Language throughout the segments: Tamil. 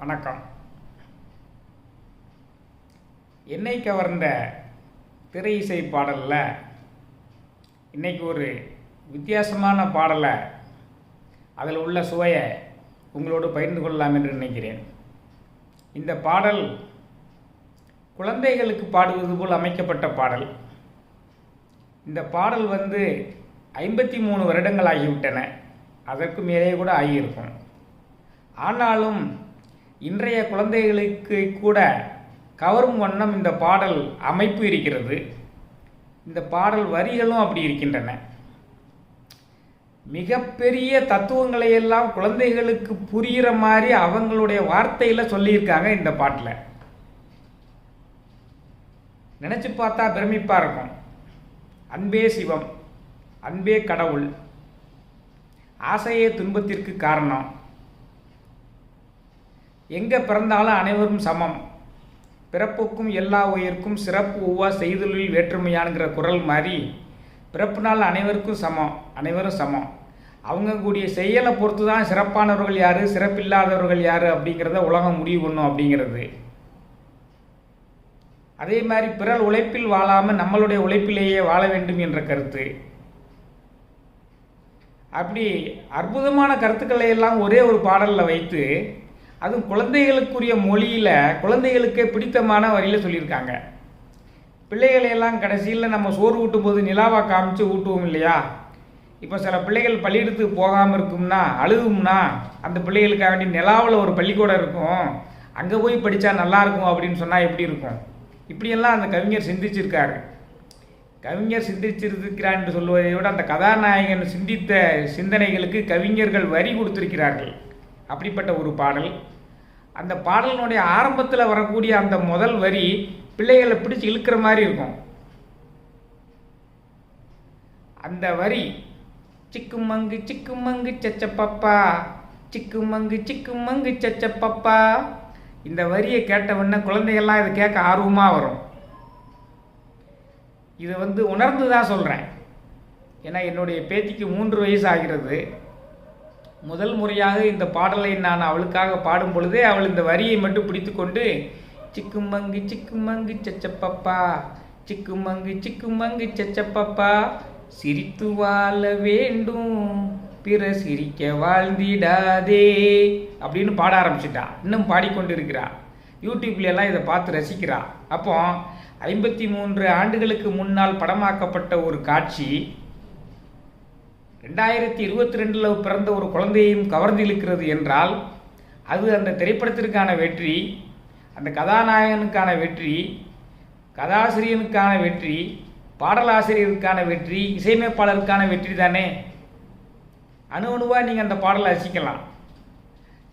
வணக்கம். என்னை கவர்ந்த திரை இசை பாடலில் இன்றைக்கி ஒரு வித்தியாசமான பாடலை அதில் உள்ள சுவையை உங்களோடு பகிர்ந்து கொள்ளலாம் என்று நினைக்கிறேன். இந்த பாடல் குழந்தைகளுக்கு பாடுவது போல் அமைக்கப்பட்ட பாடல். இந்த பாடல் வந்து ஐம்பத்தி மூணு வருடங்கள் ஆகிவிட்டன. அதற்கு மேலே கூட ஆகியிருக்கும். ஆனாலும் இன்றைய குழந்தைகளுக்கு கூட கவரும் வண்ணம் இந்த பாடல் அமைப்பு இருக்கிறது. இந்த பாடல் வரிகளும் அப்படி இருக்கின்றன. மிகப்பெரிய தத்துவங்களை எல்லாம் குழந்தைகளுக்கு புரிகிற மாதிரி அவங்களுடைய வார்த்தையில் சொல்லியிருக்காங்க இந்த பாட்டில். நினச்சி பார்த்தா பிரமிப்பாக இருக்கும். அன்பே சிவம் அன்பே கடவுள் ஆசையே துன்பத்திற்கு காரணம். எங்கே பிறந்தாலும் அனைவரும் சமம். பிறப்புக்கும் எல்லா உயிருக்கும் சிறப்பு ஒவ்வா செய்தொழில் வேற்றுமையானுங்கிற குரல் மாதிரி பிறப்புனால் அனைவருக்கும் சமம் அனைவரும் சமம். அவங்க கூடிய செயலை பொறுத்து தான் சிறப்பானவர்கள் யார் சிறப்பில்லாதவர்கள் யார் அப்படிங்கிறத உலகம் முடிவு பண்ணும் அப்படிங்கிறது. அதே மாதிரி பிறர் உழைப்பில் வாழாமல் நம்மளுடைய உழைப்பிலேயே வாழ வேண்டும் என்ற கருத்து. அப்படி அற்புதமான கருத்துக்களை எல்லாம் ஒரே ஒரு பாடலில் வைத்து அதுவும் குழந்தைகளுக்குரிய மொழியில் குழந்தைகளுக்கே பிடித்தமான வரியில் சொல்லியிருக்காங்க. பிள்ளைகளையெல்லாம் கடைசியில் நம்ம சோறு ஊட்டும் போது நிலாவாக காமிச்சு ஊட்டுவோம் இல்லையா? இப்போ சில பிள்ளைகள் பள்ளியிடத்துக்கு போகாமல் இருக்கும்னா அழுகும்னா அந்த பிள்ளைகளுக்காக வேண்டி நிலாவில் ஒரு பள்ளிக்கூடம் இருக்கும். அங்கே போய் படித்தா நல்லாயிருக்கும் அப்படின்னு சொன்னால் எப்படி இருக்கும்? இப்படியெல்லாம் அந்த கவிஞர் சிந்திச்சிருக்காரு. கவிஞர் சிந்திச்சிருக்கிறான்னு என்று சொல்வதை விட அந்த கதாநாயகன் சிந்தித்த சிந்தனைகளுக்கு கவிஞர்கள் வரி கொடுத்திருக்கிறார்கள். அப்படிப்பட்ட ஒரு பாடல். அந்த பாடலினுடைய ஆரம்பத்தில் வரக்கூடிய அந்த முதல் வரி பிள்ளைகளை பிடிச்சி இழுக்கிற மாதிரி இருக்கும். அந்த வரி சிக்குமங்கு சிக்குமங்கு சிக்கு சிக்குமங்கு சிக்குமங்கு பப்பா இந்த வரியை கேட்டவுடனே குழந்தைகள்லாம் இதை கேட்க ஆர்வமாக வரும். இதை வந்து உணர்ந்து தான் சொல்கிறேன் ஏன்னா என்னுடைய பேத்திக்கு மூன்று வயசு ஆகிறது. முதல் முறையாக இந்த பாடலை நான் அவளுக்காக பாடும் பொழுதே அவள் இந்த வரியை மட்டும் பிடித்து கொண்டு சிக்குமங்கு சிக்குமங்கு சச்சப்பப்பா சிக்குமங்கு சிக்குமங்கு சச்சப்பப்பா சிரித்து வாழ வேண்டும் பிற சிரிக்க வாழ்ந்திடாதே அப்படின்னு பாட ஆரம்பிச்சிட்டா. இன்னும் பாடிக்கொண்டு இருக்கிறா யூடியூப்ல எல்லாம் இதை பார்த்து ரசிக்கிறா. அப்போ ஐம்பத்தி மூன்று ஆண்டுகளுக்கு முன்னால் படமாக்கப்பட்ட ஒரு காட்சி ரெண்டாயிரத்தி இருபத்தி ரெண்டில் பிறந்த ஒரு குழந்தையையும் கவர்ந்திழுக்கிறது என்றால் அது அந்த திரைப்படத்திற்கான வெற்றி அந்த கதாநாயகனுக்கான வெற்றி கதாசிரியனுக்கான வெற்றி பாடலாசிரியருக்கான வெற்றி இசையமைப்பாளருக்கான வெற்றி தானே? அணு அணுவாக நீங்கள் அந்த பாடலை ரசிக்கலாம்.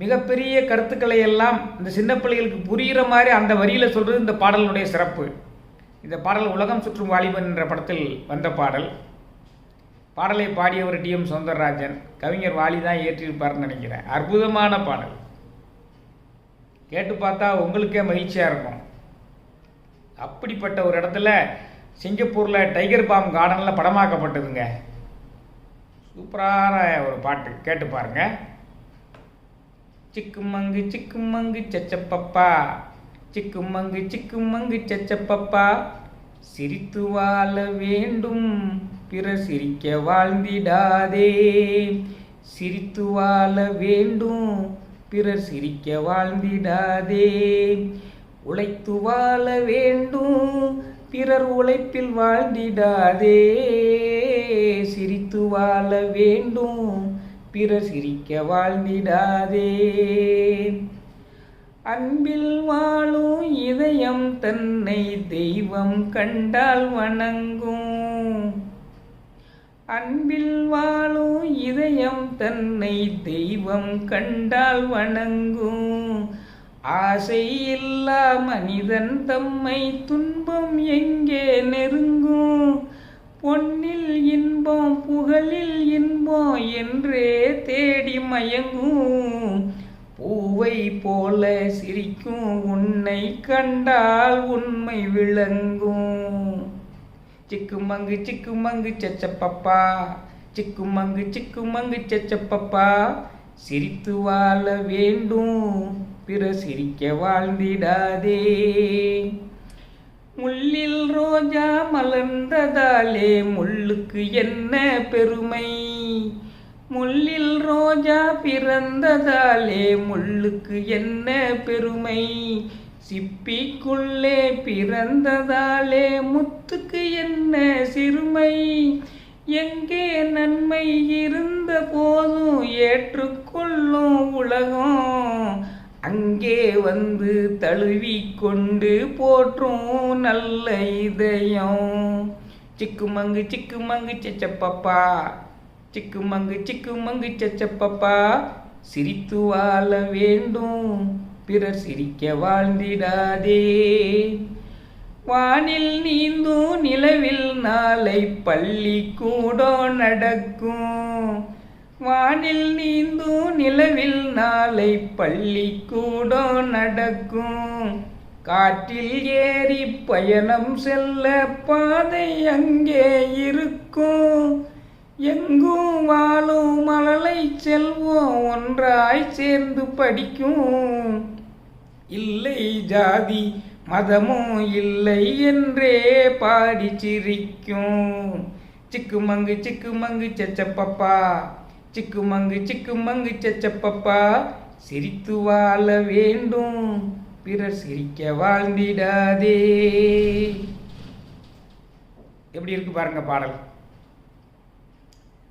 மிகப்பெரிய கருத்துக்களை எல்லாம் இந்த சின்ன பிள்ளைகளுக்கு புரிகிற மாதிரி அந்த வரியில் சொல்கிறது இந்த பாடலினுடைய சிறப்பு. இந்த பாடல் உலகம் சுற்றும் வாலிபன் என்ற படத்தில் வந்த பாடல். பாடலை பாடியவர் டி எம் சௌந்தரராஜன் கவிஞர் வாலி தான் ஏற்றிருப்பார்னு நினைக்கிறேன். அற்புதமான பாடல். கேட்டு பார்த்தா உங்களுக்கே மகிழ்ச்சியாக இருக்கும். அப்படிப்பட்ட ஒரு இடத்துல சிங்கப்பூரில் டைகர் பாம் கார்டனில் படமாக்கப்பட்டதுங்க. சூப்பரான ஒரு பாட்டு. கேட்டு பாருங்க. சிக்குமங்கு சிக்குமங்கு சச்சப்பப்பா. சிக்குமங்கு சிக்குமங்கு சச்சப்பப்பா. சிரித்து வாழ வேண்டும். பிற சிரிக்க வாழ்ந்திடாதே. சிரித்து வாழ வேண்டும் பிறர் சிரிக்க வாழ்ந்திடாதே. உழைத்து வாழ வேண்டும் பிறர் உழைப்பில் வாழ்ந்திடாதே. சிரித்து வாழ வேண்டும் பிறர் சிரிக்க வாழ்ந்திடாதே. அன்பில் வாழும் இதயம் தன்னை தெய்வம் கண்டால் வணங்கும். அன்பில் வாழும் இதயம் தன்னை தெய்வம் கண்டால் வணங்கும். ஆசை இல்லா மனிதன் தம்மை துன்பம் எங்கே நெருங்கும்? பொன்னில் இன்பம் புகழில் இன்பம் என்றே தேடி மயங்கும். பூவை போல சிரிக்கும் உன்னை கண்டால் உண்மை விளங்கும். சிக்குமங்கு சிக்குமங்கு சச்சப்பப்பா சிக்குமங்கு சிக்குமங்கு சச்சப்பப்பா சிரித்து வாழ வேண்டும் பிற சிரிக்க வாழ்ந்திடாதே முள்ளில் ரோஜா மலர்ந்ததாலே முள்ளுக்கு என்ன பெருமை முள்ளில் ரோஜா பிறந்ததாலே முள்ளுக்கு என்ன பெருமை சிப்பிக்குள்ளே பிறந்ததாலே முத்துக்கு என்ன சிறுமை? எங்கே நன்மை இருந்த போதும் ஏற்றுக்கொள்ளும் உலகம்? அங்கே வந்து தழுவி கொண்டு போற்றும் நல்ல இதயம். சிக்குமங்கு சிக்குமங்கு செச்சப்பப்பா. சிக்குமங்கு சிக்குமங்கு செச்சப்பப்பா. சிரித்து வாழ வேண்டும். பிறர் சிரிக்க வாழ்ந்திடாதே. வானில் நீந்தும் நிலவில் நாளை பள்ளி கூட நடக்கும். வானில் நீந்தும் நிலவில் நாளை பள்ளி கூட நடக்கும். காற்றில் ஏறி பயணம் செல்ல பாதை அங்கே இருக்கும். எங்கும் வாழும் மழலை செல்வோம் ஒன்றாய் சேர்ந்து படிக்கும். இல்லை ஜாதி மதமும் இல்லை என்றே பாடி சிரிக்கும். சிக்குமங்கு சிக்குமங்கு செச்சப்பப்பா. சிக்குமங்கு சிக்குமங்கு செச்சப்பப்பா. சிரித்து வாழ வேண்டும். பிறர் சிரிக்க வாழ்ந்திடாதே. எப்படி இருக்கு பாருங்க பாடல்?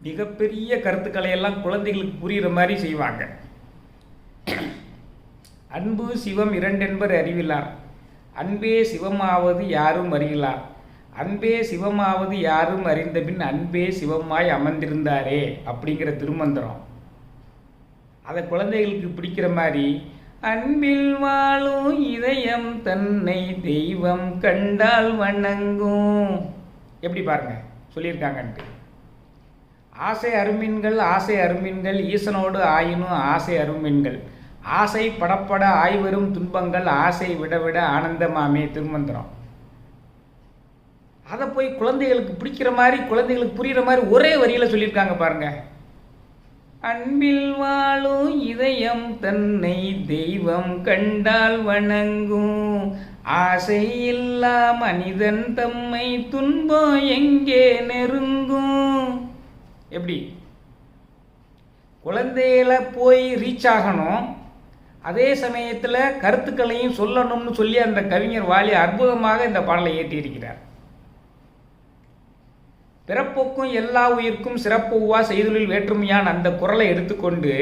மிகப்பெரிய கருத்துக்களை எல்லாம் குழந்தைகளுக்கு புரிகிற மாதிரி செய்வாங்க. அன்பு சிவம் இரண்டென்பர் அறிவிலார். அன்பே சிவமாவது யாரும் அறியலார். அன்பே சிவமாவது யாரும் அறிந்தபின் அன்பே சிவமாய் அமர்ந்திருந்தாரே அப்படிங்கிற திருமந்திரம். அதை குழந்தைகளுக்கு பிடிக்கிற மாதிரி அன்பில் வாழும் இதயம் தன்னை தெய்வம் கண்டால் வணங்கும். எப்படி பாருங்க சொல்லியிருக்காங்கன்ட்டு. ஆசை அருமீன்கள் ஆசை அருமீன்கள் ஈசனோடு ஆயினும் ஆசை அருமீன்கள். ஆசை படப்பட ஆய்வரும் துன்பங்கள் ஆசை விட விட ஆனந்தமாமே திருமந்திரம். அதை போய் குழந்தைகளுக்கு பிடிக்கிற மாதிரி குழந்தைகளுக்கு புரிகிற மாதிரி ஒரே வரியில் சொல்லியிருக்காங்க பாருங்க. அன்பில் வாழும் இதயம் தன்னை தெய்வம் கண்டால் வணங்கும். ஆசை இல்லா மனிதன் தம்மை துன்பம் எங்கே நெருங்கும்? எப்படி? குழந்தைகளை போய் ரீச் ஆகணும். அதே சமயத்தில் கருத்துக்களையும் சொல்லணும்னு சொல்லி அந்த கவிஞர் வாலி அற்புதமாக இந்த பாடலை இயற்றியிருக்கிறார். பிறப்புக்கும் எல்லா உயிர்க்கும் சிறப்புவா செய்தொழில் வேற்றுமையான் அந்த குரலை எடுத்துக்கொண்டு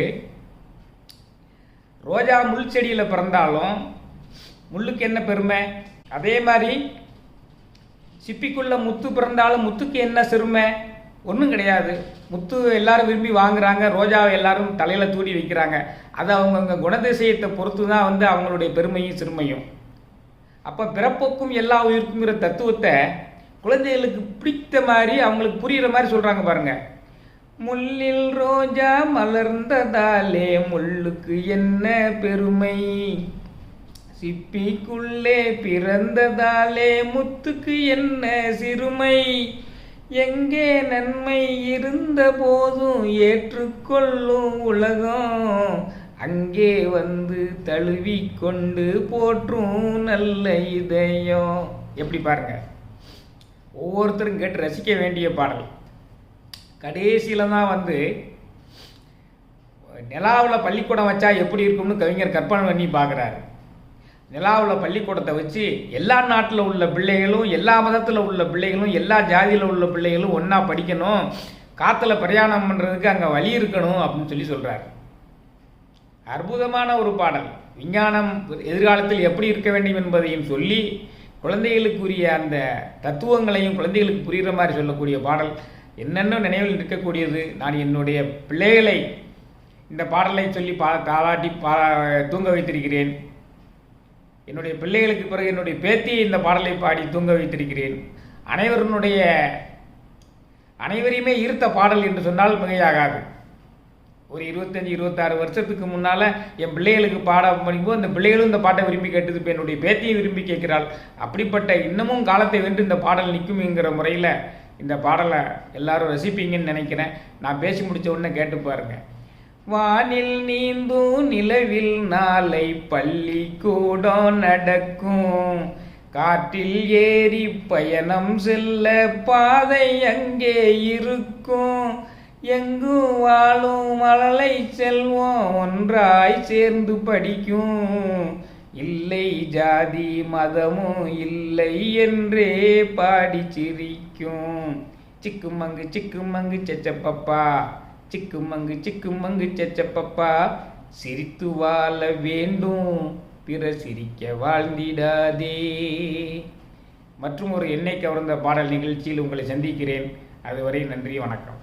ரோஜா முள் செடியில் பிறந்தாலும் முள்ளுக்கு என்ன பெருமை? அதே மாதிரி சிப்பிக்குள்ள முத்து பிறந்தாலும் முத்துக்கு என்ன சிறுமை? ஒன்றும் கிடையாது. முத்து எல்லாரும் விரும்பி வாங்குறாங்க. ரோஜாவை எல்லாரும் தலையில் தூடி வைக்கிறாங்க. அது அவங்கவுங்க குணதிசயத்தை பொறுத்து தான் வந்து அவங்களுடைய பெருமையும் சிறுமையும். அப்போ பிறப்புக்கும் எல்லா உயிருக்குங்கிற தத்துவத்தை குழந்தைகளுக்கு பிடித்த மாதிரி அவங்களுக்கு புரிகிற மாதிரி சொல்கிறாங்க பாருங்கள் முள்ளில் ரோஜா மலர்ந்ததாலே முள்ளுக்கு என்ன பெருமை? சிப்பிக்குள்ளே பிறந்ததாலே முத்துக்கு என்ன சிறுமை? எங்கே நன்மை இருந்த போதும் ஏற்றுக்கொள்ளும் உலகம்? அங்கே வந்து தழுவி கொண்டு போற்றும் நல்ல இதயம். எப்படி பாருங்க. ஒவ்வொருத்தரும் கேட்டு ரசிக்க வேண்டிய பாடல். கடைசியில் தான் வந்து நிலாவில் பள்ளிக்கூடம் வச்சா எப்படி இருக்கும்னு கவிஞர் கற்பனை பண்ணி பார்க்குறாரு. நிலாவில் பள்ளிக்கூடத்தை வச்சு எல்லா நாட்டில் உள்ள பிள்ளைகளும் எல்லா மதத்தில் உள்ள பிள்ளைகளும் எல்லா ஜாதியில் உள்ள பிள்ளைகளும் ஒன்றா படிக்கணும். காற்றுல பிரயாணம் பண்ணுறதுக்கு அங்கே வழி இருக்கணும் அப்படின்னு சொல்லி சொல்கிறார் அற்புதமான ஒரு பாடல். விஞ்ஞானம் எதிர்காலத்தில் எப்படி இருக்க வேண்டும் என்பதையும் சொல்லி குழந்தைகளுக்குரிய அந்த தத்துவங்களையும் குழந்தைகளுக்கு புரிகிற மாதிரி சொல்லக்கூடிய பாடல். என்னென்ன நினைவில் இருக்கக்கூடியது நான் என்னுடைய பிள்ளைகளை இந்த பாடலை சொல்லி பா தாளாட்டி பா தூங்க வைத்திருக்கிறேன். என்னுடைய பிள்ளைகளுக்கு பிறகு என்னுடைய பேத்தியை இந்த பாடலை பாடி தூங்க வைத்திருக்கிறேன். அனைவருடைய அனைவரையுமே ஈர்த்த பாடல் என்று சொன்னால் மிகையாகாது. ஒரு இருபத்தஞ்சி இருபத்தாறு வருஷத்துக்கு முன்னால் என் பிள்ளைகளுக்கு பாட படிக்கும்போது அந்த பிள்ளைகளும் இந்த பாட்டை விரும்பி கேட்டது இப்போ என்னுடைய பேத்தியை விரும்பி கேட்கிறாள். அப்படிப்பட்ட இன்னமும் காலத்தை வென்று இந்த பாடல் நிற்கும்ங்கிற முறையில் இந்த பாடலை எல்லாரும் ரசிப்பீங்கன்னு நினைக்கிறேன். நான் பேசி முடித்த உடனே கேட்டு பாருங்கள் வானில் நீந்தும் நிலவில் நாளை பள்ளிக்கூடம் நடக்கும். காற்றில் ஏறி பயணம் செல்ல பாதை அங்கே இருக்கும். எங்கும் வாழும் மழலை செல்வம் ஒன்றாய் சேர்ந்து படிக்கும். இல்லை ஜாதி மதமும் இல்லை என்றே பாடி சிரிக்கும். சிக்குமங்கு சிக்குமங்கு செச்சப்பப்பா. சிக்குமங்கு சிக்குமங்கு செச்சப்பப்பா. சிரித்து வாழ வேண்டும். பிற சிரிக்க வாழ்ந்திடாதே. மற்றும் ஒரு எண்ணெய் கவர்ந்த பாடல் நிகழ்ச்சியில் உங்களை சந்திக்கிறேன். அதுவரை நன்றி வணக்கம்.